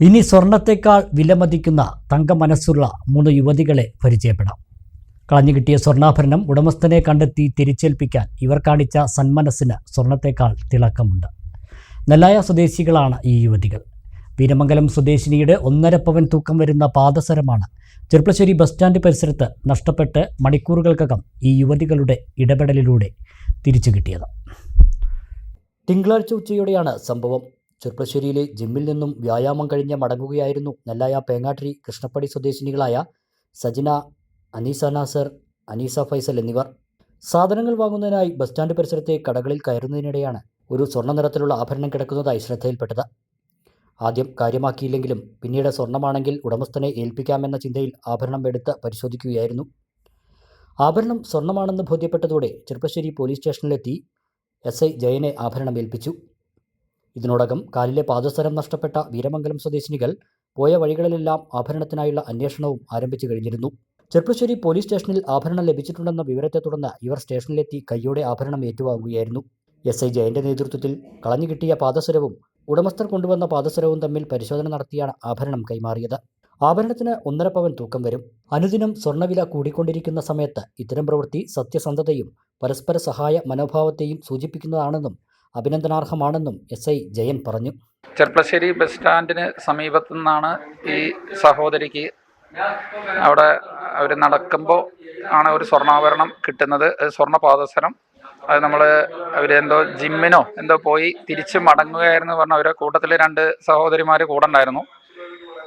ഇനി സ്വർണത്തേക്കാൾ വിലമതിക്കുന്ന തങ്ക മനസ്സുള്ള മൂന്ന് യുവതികളെ പരിചയപ്പെടാം. കളഞ്ഞു കിട്ടിയ സ്വർണാഭരണം ഉടമസ്ഥനെ കണ്ടെത്തി തിരിച്ചേൽപ്പിക്കാൻ ഇവർ കാണിച്ച സന്മനസ്സിന് സ്വർണത്തേക്കാൾ തിളക്കമുണ്ട്. നെല്ലായ സ്വദേശികളാണ് ഈ യുവതികൾ. വീരമംഗലം സ്വദേശിനിയുടെ ഒന്നര പവൻ തൂക്കം വരുന്ന പാദസരമാണ് ചെറുപ്പശ്ശേരി ബസ് സ്റ്റാൻഡ് പരിസരത്ത് നഷ്ടപ്പെട്ട് മണിക്കൂറുകൾക്കകം ഈ യുവതികളുടെ ഇടപെടലിലൂടെ തിരിച്ചു കിട്ടിയത്. തിങ്കളാഴ്ച ഉച്ചയോടെയാണ് സംഭവം. ചെർപ്പശ്ശേരിയിലെ ജിമ്മിൽ നിന്നും വ്യായാമം കഴിഞ്ഞ് മടങ്ങുകയായിരുന്നു നെല്ലായ പേങ്ങാട്ടിരി കൃഷ്ണപ്പടി സ്വദേശിനികളായ സജിന അനീസ നാസർ അനീസ ഫൈസൽ എന്നിവർ. സാധനങ്ങൾ വാങ്ങുന്നതിനായി ബസ് സ്റ്റാൻഡ് പരിസരത്തെ കടകളിൽ കയറുന്നതിനിടെയാണ് ഒരു സ്വർണ നിറത്തിലുള്ള ആഭരണം കിടക്കുന്നതായി ശ്രദ്ധയിൽപ്പെട്ടത്. ആദ്യം കാര്യമാക്കിയില്ലെങ്കിലും പിന്നീട് സ്വർണമാണെങ്കിൽ ഉടമസ്ഥനെ ഏൽപ്പിക്കാമെന്ന ചിന്തയിൽ ആഭരണം എടുത്ത് പരിശോധിക്കുകയായിരുന്നു. ആഭരണം സ്വർണമാണെന്ന് ബോധ്യപ്പെട്ടതോടെ ചെറുപ്പശ്ശേരി പോലീസ് സ്റ്റേഷനിലെത്തി എസ് ഐ ജയനെ ആഭരണം ഏൽപ്പിച്ചു. ഇതിനോടകം കാലിലെ പാദസരം നഷ്ടപ്പെട്ട വീരമംഗലം സ്വദേശിനികൾ പോയ വഴികളിലെല്ലാം ആഭരണത്തിനായുള്ള അന്വേഷണവും ആരംഭിച്ചു കഴിഞ്ഞിരുന്നു. ചെർപ്പശ്ശേരി പോലീസ് സ്റ്റേഷനിൽ ആഭരണം ലഭിച്ചിട്ടുണ്ടെന്ന വിവരത്തെ തുടർന്ന് ഇവർ സ്റ്റേഷനിലെത്തി കൈയോടെ ആഭരണം ഏറ്റുവാങ്ങുകയായിരുന്നു. എസ്. ഐ. ജയന്റെ നേതൃത്വത്തിൽ കളഞ്ഞു കിട്ടിയ പാദസരവും ഉടമസ്ഥർ കൊണ്ടുവന്ന പാദസരവും തമ്മിൽ പരിശോധന നടത്തിയാണ് ആഭരണം കൈമാറിയത്. ആഭരണത്തിന് ഒന്നര പവൻ തൂക്കം വരും. അനുദിനം സ്വർണവില കൂടിക്കൊണ്ടിരിക്കുന്ന സമയത്ത് ഇത്തരം പ്രവൃത്തി സത്യസന്ധതയും പരസ്പര സഹായ മനോഭാവത്തെയും സൂചിപ്പിക്കുന്നതാണെന്നും അഭിനന്ദനാർഹമാണെന്നും എസ് ഐ ജയൻ പറഞ്ഞു. ചെർപ്പശ്ശേരി ബസ് സ്റ്റാൻഡിന് സമീപത്തു നിന്നാണ് ഈ സഹോദരിക്ക് അവിടെ അവർ നടക്കുമ്പോൾ ആണ് ഒരു സ്വർണാഭരണം കിട്ടുന്നത്. സ്വർണ പാദസരം അത് നമ്മൾ അവരെന്തോ ജിമ്മിനോ എന്തോ പോയി തിരിച്ച് മടങ്ങുകയായിരുന്നു പറഞ്ഞ അവരെ കൂട്ടത്തിൽ രണ്ട് സഹോദരിമാർ കൂടെ ഉണ്ടായിരുന്നു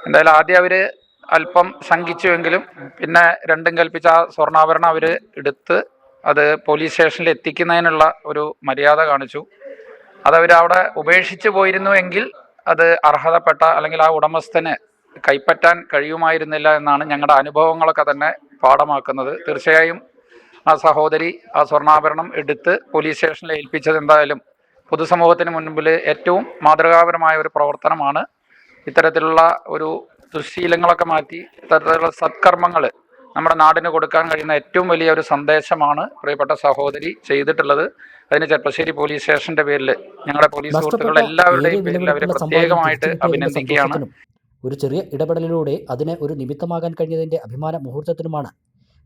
എന്തായാലും ആദ്യം അവർ അല്പം ശങ്കിച്ചുവെങ്കിലും പിന്നെ രണ്ടും കൽപ്പിച്ച ആ സ്വർണാഭരണം അവർ എടുത്ത് അത് പോലീസ് സ്റ്റേഷനിൽ എത്തിക്കുന്നതിനുള്ള ഒരു മര്യാദ കാണിച്ചു. അതവർ അവിടെ പോയിരുന്നു എങ്കിൽ അത് അർഹതപ്പെട്ട അല്ലെങ്കിൽ ആ ഉടമസ്ഥന് കൈപ്പറ്റാൻ കഴിയുമായിരുന്നില്ല എന്നാണ് ഞങ്ങളുടെ അനുഭവങ്ങളൊക്കെ തന്നെ പാഠമാക്കുന്നത്. തീർച്ചയായും ആ സഹോദരി ആ സ്വർണാഭരണം എടുത്ത് പോലീസ് സ്റ്റേഷനിൽ ഏൽപ്പിച്ചത് എന്തായാലും പൊതുസമൂഹത്തിന് മുൻപിൽ ഏറ്റവും മാതൃകാപരമായ ഒരു പ്രവർത്തനമാണ്. ഇത്തരത്തിലുള്ള ഒരു ദുശ്ശീലങ്ങളൊക്കെ മാറ്റി ഇത്തരത്തിലുള്ള സത്കർമ്മങ്ങൾ നമ്മുടെ നാടിന് കൊടുക്കാൻ കഴിയുന്ന ഏറ്റവും വലിയ ഒരു സന്ദേശമാണ് പ്രിയപ്പെട്ട സഹോദരി ചെയ്തിട്ടുള്ളത്. അതിന് ചെർപ്പശ്ശേരി പോലീസ് സ്റ്റേഷന്റെ പേരിൽ ഞങ്ങളുടെ പോലീസ് സുഹൃത്തുക്കൾ എല്ലാവരുടെയും പേരിൽ അവരെ പ്രത്യേകമായിട്ട് അഭിനന്ദിക്കുകയാണ്. ഒരു ചെറിയ ഇടപെടലിലൂടെ അതിന് ഒരു നിമിത്തമാകാൻ കഴിഞ്ഞതിന്റെ അഭിമാന മുഹൂർത്തത്തിനുമാണ്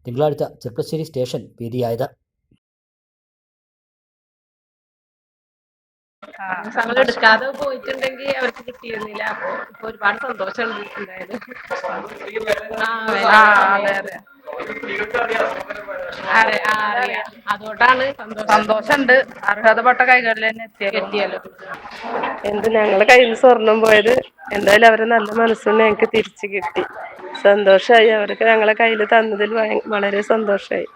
തിങ്കളാഴ്ച ചെർപ്പശ്ശേരി സ്റ്റേഷൻ വേദിയായത് ഞങ്ങൾ എടുക്കാതെ പോയിട്ടുണ്ടെങ്കിൽ അവർക്ക് കിട്ടിയിരുന്നില്ല. അപ്പൊ ഇപ്പൊ ഒരുപാട് ആ, അറിയാം. അതുകൊണ്ടാണ് സന്തോഷം. സന്തോഷമുണ്ട് അർഹതപ്പെട്ട കൈകളിൽ തന്നെ എത്തിയല്ലോ. എന്ത് ഞങ്ങളെ കയ്യിൽ നിന്ന് സ്വർണം പോയത്. എന്തായാലും അവരെ നല്ല മനസ്സുകൊണ്ട് ഞങ്ങൾക്ക് തിരിച്ചു കിട്ടി. സന്തോഷമായി അവർക്ക് ഞങ്ങളെ കയ്യിൽ തന്നതിൽ വളരെ സന്തോഷമായി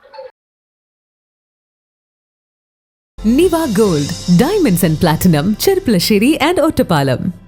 Niva Gold, Diamonds and Platinum, Cherplashere and Ottapalam.